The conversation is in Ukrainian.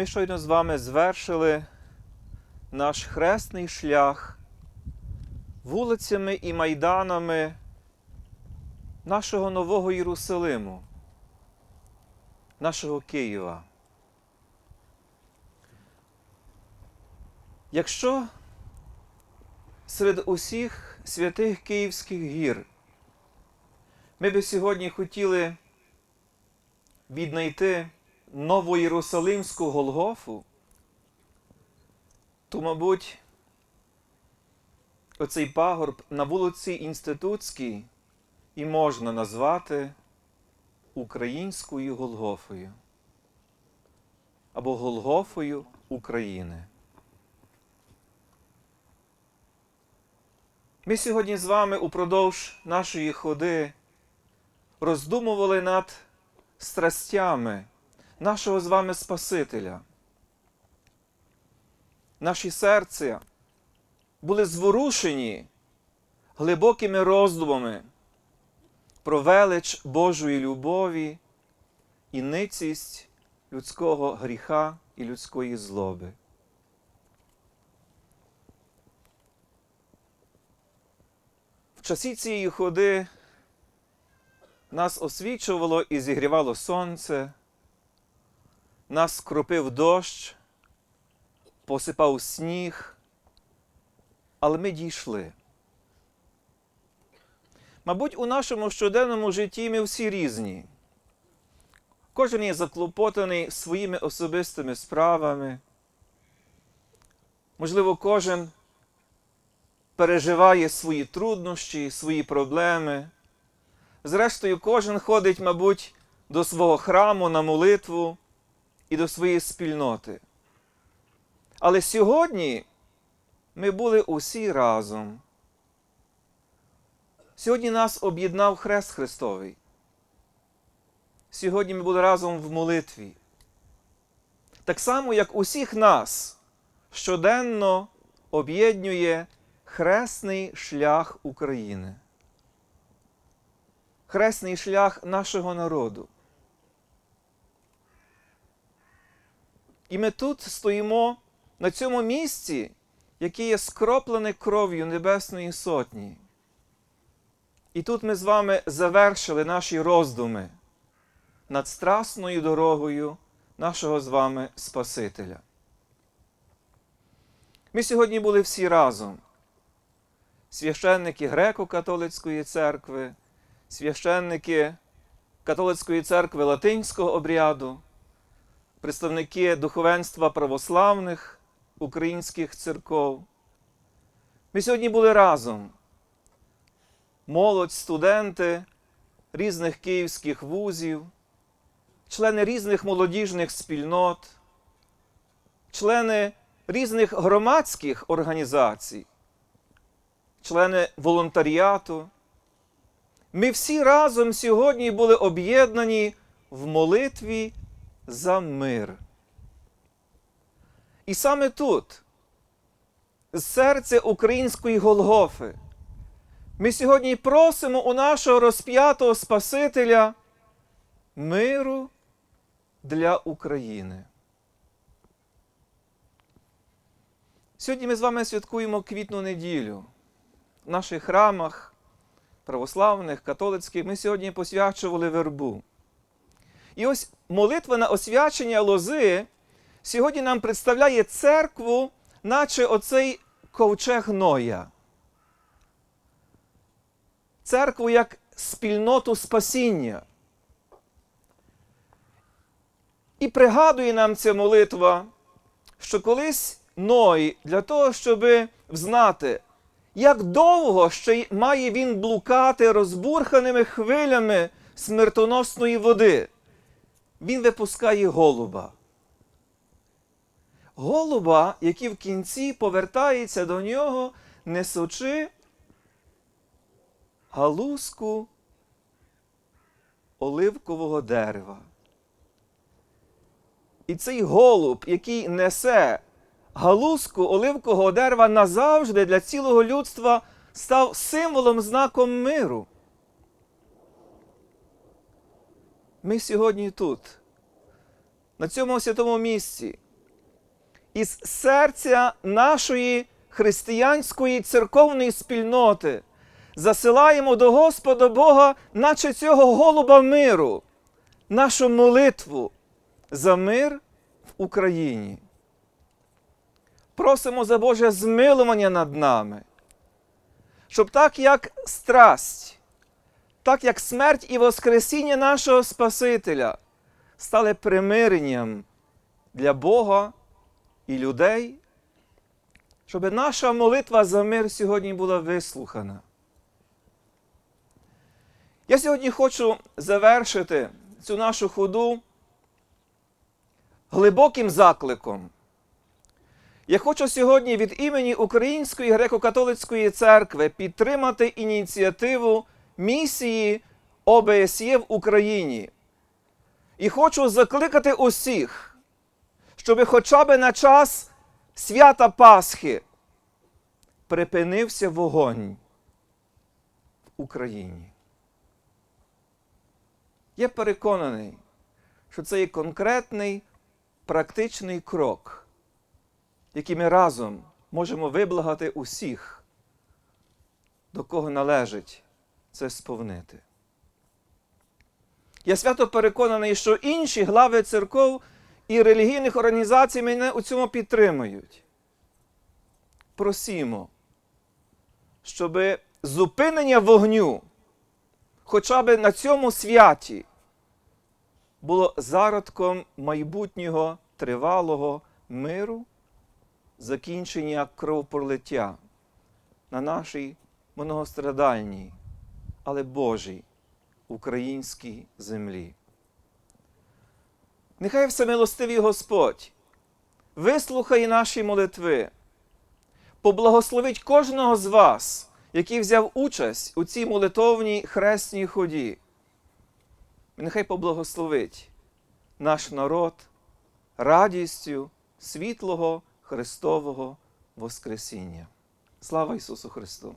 Ми щойно з вами звершили наш хресний шлях вулицями і майданами нашого нового Єрусалиму, нашого Києва. Якщо серед усіх святих Київських гір ми би сьогодні хотіли віднайти Новоєрусалимську Голгофу, то, мабуть, оцей пагорб на вулиці Інститутській і можна назвати українською Голгофою або Голгофою України. Ми сьогодні з вами упродовж нашої ходи роздумували над страстями нашого з вами Спасителя. Наші серця були зворушені глибокими роздумами про велич Божої любові і ницість людського гріха і людської злоби. В часі цієї ходи нас освічувало і зігрівало сонце, нас кропив дощ, посипав сніг, але ми дійшли. Мабуть, у нашому щоденному житті ми всі різні. Кожен є заклопотаний своїми особистими справами. Можливо, кожен переживає свої труднощі, свої проблеми. Зрештою, кожен ходить, мабуть, до свого храму на молитву і до своєї спільноти. Але сьогодні ми були усі разом. Сьогодні нас об'єднав Хрест Христовий. Сьогодні ми були разом в молитві. Так само, як усіх нас щоденно об'єднує хресний шлях України. Хресний шлях нашого народу. І ми тут стоїмо на цьому місці, яке є скроплене кров'ю Небесної Сотні. І тут ми з вами завершили наші роздуми над страсною дорогою нашого з вами Спасителя. Ми сьогодні були всі разом. Священники Греко-католицької церкви, священники Католицької церкви Латинського обряду, представники духовенства православних українських церков. Ми сьогодні були разом. Молодь, студенти різних київських вузів, члени різних молодіжних спільнот, члени різних громадських організацій, члени волонтаріату. Ми всі разом сьогодні були об'єднані в молитві за мир. І саме тут, з серця української Голгофи, ми сьогодні просимо у нашого розп'ятого Спасителя миру для України. Сьогодні ми з вами святкуємо квітну неділю. В наших храмах православних, католицьких ми сьогодні посвячували вербу. І ось молитва на освячення лози сьогодні нам представляє церкву, наче оцей ковчег Ноя. Церкву як спільноту спасіння. І пригадує нам ця молитва, що колись Ной для того, щоб взнати, як довго ще має він блукати розбурханими хвилями смертоносної води, він випускає голуба. Голуба, який в кінці повертається до нього, несучи галузку оливкового дерева. І цей голуб, який несе галузку оливкового дерева назавжди для цілого людства, став символом знаком миру. Ми сьогодні тут, на цьому святому місці, із серця нашої християнської церковної спільноти засилаємо до Господа Бога, наче цього голуба миру, нашу молитву за мир в Україні. Просимо за Боже змилування над нами, щоб так як страсть, так як смерть і Воскресіння нашого Спасителя стали примиренням для Бога і людей, щоб наша молитва за мир сьогодні була вислухана. Я сьогодні хочу завершити цю нашу ходу глибоким закликом. Я хочу сьогодні від імені Української греко-католицької церкви підтримати ініціативу місії ОБСЄ в Україні. І хочу закликати усіх, щоб хоча б на час свята Пасхи припинився вогонь в Україні. Я переконаний, що це є конкретний практичний крок, який ми разом можемо виблагати усіх, до кого належить це сповнити. Я свято переконаний, що інші глави церков і релігійних організацій мене у цьому підтримують. Просімо, щоб зупинення вогню, хоча б на цьому святі, було зародком майбутнього тривалого миру, закінчення кровопролиття на нашій многострадальній, але Божій українській землі. Нехай всемилостивий Господь вислухає наші молитви, поблагословить кожного з вас, який взяв участь у цій молитовній хресній ході. Нехай поблагословить наш народ радістю світлого Христового Воскресіння. Слава Ісусу Христу!